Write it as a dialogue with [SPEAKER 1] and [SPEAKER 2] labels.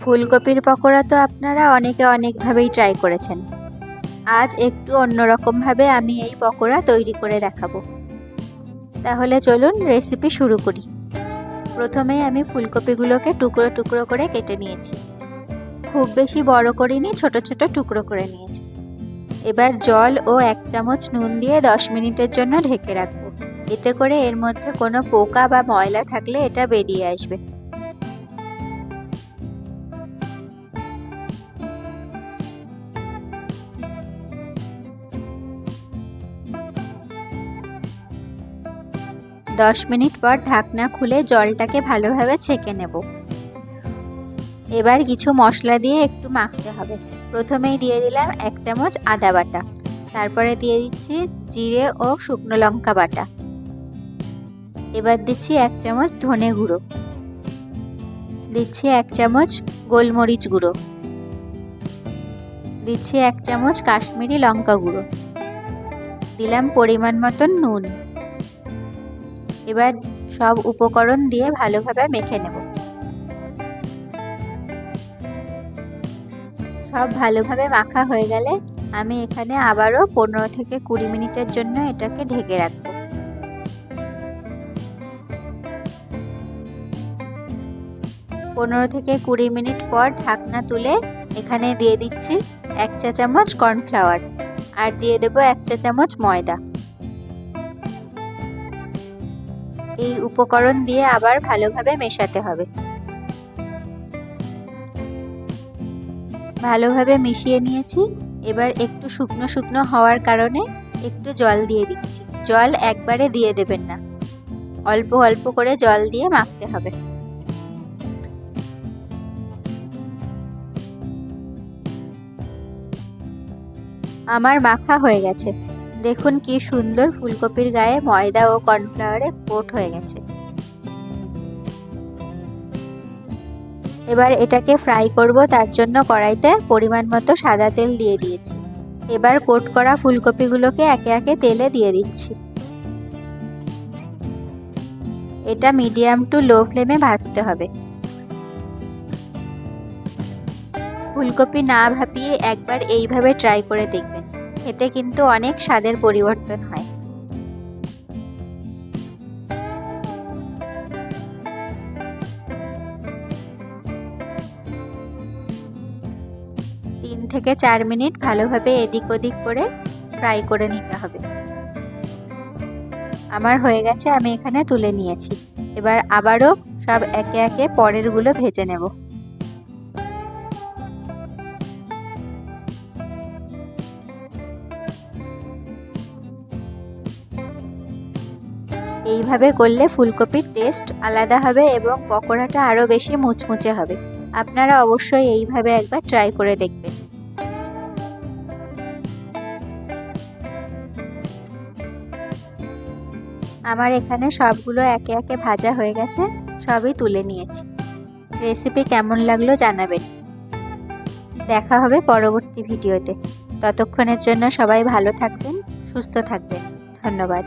[SPEAKER 1] ফুলকপির পকোড়া তো আপনারা অনেকে অনেকভাবেই ট্রাই করেছেন। আজ একটু অন্যরকমভাবে আমি এই পকোড়া তৈরি করে দেখাবো। তাহলে চলুন রেসিপি শুরু করি। প্রথমেই আমি ফুলকপিগুলোকে টুকরো টুকরো করে কেটে নিয়েছি। খুব বেশি বড় করিনি, ছোট ছোট টুকরো করে নিয়েছি। এবার জল ও এক চামচ নুন দিয়ে দশ মিনিটের জন্য ঢেকে রাখব। এতে করে এর মধ্যে কোনো পোকা বা ময়লা থাকলে এটা বেরিয়ে আসবে। দশ মিনিট পর ঢাকনা খুলে জলটাকে ভালোভাবে ছেঁকে নেব। এবার কিছু মশলা দিয়ে একটু মাখতে হবে। প্রথমেই দিয়ে দিলাম এক চামচ আদা বাটা। তারপরে দিয়ে দিচ্ছি জিরে ও শুকনো লঙ্কা বাটা। এবার দিচ্ছি এক চামচ ধনে গুঁড়ো। দিচ্ছি এক চামচ গোলমরিচ গুঁড়ো। দিচ্ছি এক চামচ কাশ্মীরি লঙ্কা গুঁড়ো। দিলাম পরিমাণ মতন নুন। এবার সব উপকরণ দিয়ে ভালোভাবে মেখে নেব। সব ভালোভাবে মাখা হয়ে গেলে আমি এখানে আবারও পনেরো থেকে কুড়ি মিনিটের জন্য এটাকে ঢেকে রাখব। পনেরো থেকে কুড়ি মিনিট পর ঢাকনা তুলে এখানে দিয়ে দিচ্ছি এক চা চামচ কর্নফ্লাওয়ার। আর দিয়ে দেবো এক চা চামচ ময়দা। এই উপকরণ দিয়ে আবার ভালোভাবে মেশাতে হবে। ভালোভাবে মিশিয়ে নিয়েছি। এবার একটু শুকনো শুকনো হওয়ার কারণে একটু জল দিয়ে দিচ্ছি। জল একবারে দিয়ে দেবেন না। অল্প অল্প করে জল দিয়ে মাখতে হবে। আমার মাখা হয়ে গেছে। দেখুন কি সুন্দর ফুলকপির গায়ে ময়দা ও কর্নফ্লাওয়ারে কোট হয়ে গেছে। এবার এটাকে ফ্রাই করব, তার জন্য কড়াইতে পরিমাণ মতো সাদা তেল দিয়ে দিয়েছি। এবার কোট করা ফুলকপিগুলোকে একে একে তেলে দিয়ে দিচ্ছি। এটা মিডিয়াম টু লো ফ্লেমে ভাজতে হবে। ফুলকপি না ভাপিয়ে একবার এইভাবে ট্রাই করে দেখবেন। এতে কিন্তু অনেক স্বাদের পরিবর্তন হয়। তিন থেকে চার মিনিট ভালোভাবে এদিক ওদিক করে ফ্রাই করে নিতে হবে। আমার হয়ে গেছে, আমি এখানে তুলে নিয়েছি। এবার আবারও সব একে একে পরেরগুলো ভেজে নেব। এইভাবে করলে ফুলকপির টেস্ট আলাদা হবে এবং পকোড়াটা আরও বেশি মুচমুচে হবে। আপনারা অবশ্যই এইভাবে একবার ট্রাই করে দেখবেন। আমার এখানে সবগুলো একে একে ভাজা হয়ে গেছে, সবই তুলে নিয়েছি। রেসিপি কেমন লাগল জানাবেন। দেখা হবে পরবর্তী ভিডিওতে। ততক্ষণের জন্য সবাই ভালো থাকবেন, সুস্থ থাকবেন। ধন্যবাদ।